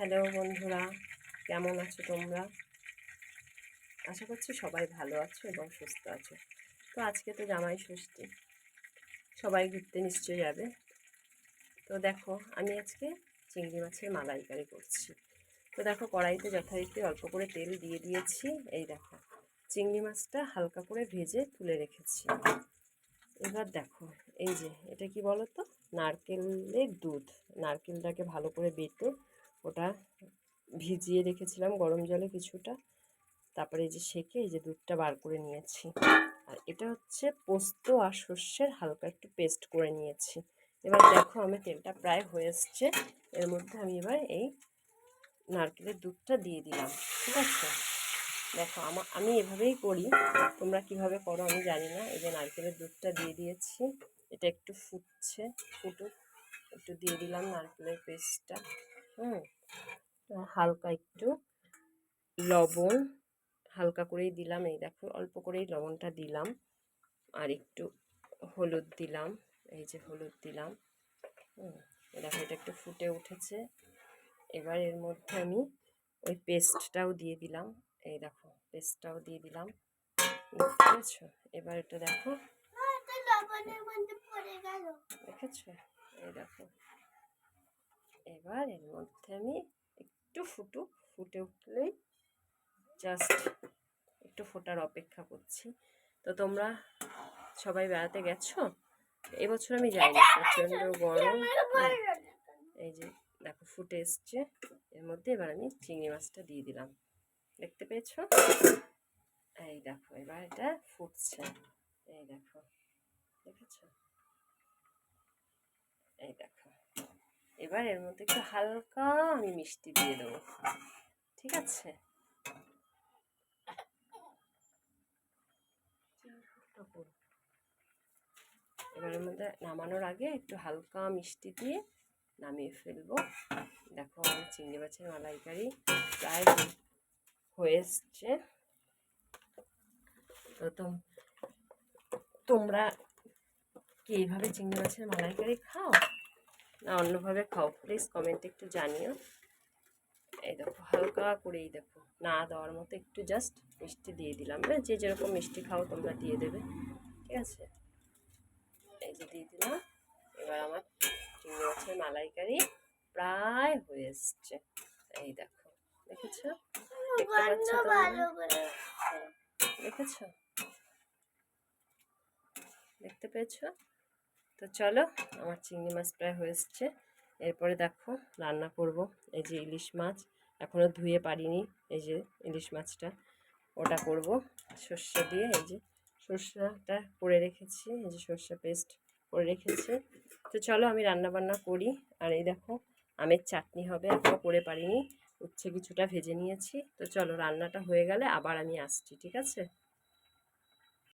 Hello বন্ধুরা, কেমন আছো তোমরা? আশা করছি সবাই ভালো আছো এবং সুস্থ আছো। তো আজকে তো জামাই ষষ্ঠী, সবাই ঘুরতে নিশ্চয়ই যাবে। তো দেখো, আমি আজকে চিংড়ি মাছের মালাইকারি করছি। তো দেখো, কড়াইতে যথারীতি অল্প করে তেল দিয়ে দিয়েছি। এই দেখো, চিংড়ি মাছটা হালকা করে ভেজে তুলে রেখেছি। এবার দেখো, এই যে, এটা কি বলো তো নারকেলের দুধ, নারকেলটাকে ভালো করে বেটে ওটা ভিজিয়ে রেখেছিলাম গরম জলে কিছুটা। তারপরে এই যে সেকে এই যে দুধটা বার করে নিয়েছি। আর এটা হচ্ছে পোস্ত আর সর্ষের হালকা একটু পেস্ট করে নিয়েছি। এবার দেখো আমি তেলটা প্রায় হয়ে এসছে। এর মধ্যে আমি এবার এই নারকেলের দুধটা দিয়ে দিলাম, ঠিক আছে? দেখো আমা, আমি এভাবেই করি। তোমরা কীভাবে করো আমি জানি না। এই যে নারকেলের দুধটা দিয়ে দিয়েছি। এটা একটু ফুটছে, ফুটুক। একটু দিয়ে দিলাম নারকেলের পেস্টটা হুম হালকা একটু লবণ হালকা করেই দিলাম। এই দেখো অল্প করেই লবণটা দিলাম। আর একটু হলুদ দিলাম এই যে হলুদ দিলাম। হুম দেখো এটা একটু ফুটে উঠেছে। এবার এর মধ্যে আমি ওই পেস্টটাও দিয়ে দিলাম। এই দেখো পেস্টটাও দিয়ে দিলাম। পেরেছ এবার এটা দেখো। দেখেছ? এই দেখো। এবার এর মধ্যে আমি একটু ফুটুক ফুটে উঠলেই জাস্ট একটু ফোটার অপেক্ষা করছি। তো তোমরা সবাই বেড়াতে গেছো? এবছর আমি যাইনি প্রচণ্ড গরম। এই যে দেখো ফুটে এসছে। এর মধ্যে এবার আমি চিংড়ি মাছটা দিয়ে দিলাম। দেখতে পেয়েছ? এই দেখো এবার এটা ফুটছে। এই দেখো দেখেছ? এই দেখো এবার এর মধ্যে একটু হালকা আমি মিষ্টি দিয়ে দেবো। ঠিক আছে? এবার এর মধ্যে নামানোর আগে একটু হালকা মিষ্টি দিয়ে নামিয়ে ফেলব। দেখো আমার চিংড়ি মাছের মালাইকারি প্রায় হয়ে এসছে। তোম- তোমরা কি এইভাবে চিংড়ি মাছের মালাইকারি খাও? না অন্যভাবে খাও। প্লিজ কমেন্টে একটু জানিও। এই দেখো হালকা করেই দেখো। না দেওয়ার মতো একটু জাস্ট মিষ্টি দিয়ে দিলাম। এবার যে যেরকম মিষ্টি খাও তোমরা দিয়ে দেবে। ঠিক আছে? এই যে দিয়ে দিলাম। এবার আমার চিংড়ি মাছের মালাইকারি প্রায় হয়ে এসছে। এই দেখো দেখেছ? দেখতে পাচ্ছ দেখেছ? দেখতে পেয়েছ? তো চলো, আমার চিংড়ি মাছ প্রায় হয়ে এসছে। এরপরে দেখো, রান্না করব। এই যে ইলিশ মাছ এখনও ধুয়ে পারিনি এই যে ইলিশ মাছটা। ওটা করব। সর্ষে দিয়ে এই যে সর্ষেটা করে রেখেছি, এই যে সর্ষে পেস্ট করে রেখেছি। তো চলো, আমি রান্না বান্না করি। আর এই দেখো, আমের চাটনি হবে এখনও করে পারিনি। উচ্ছে কিছুটা ভেজে নিয়েছি। তো চলো, রান্নাটা হয়ে গেলে আবার আমি আসছি, ঠিক আছে?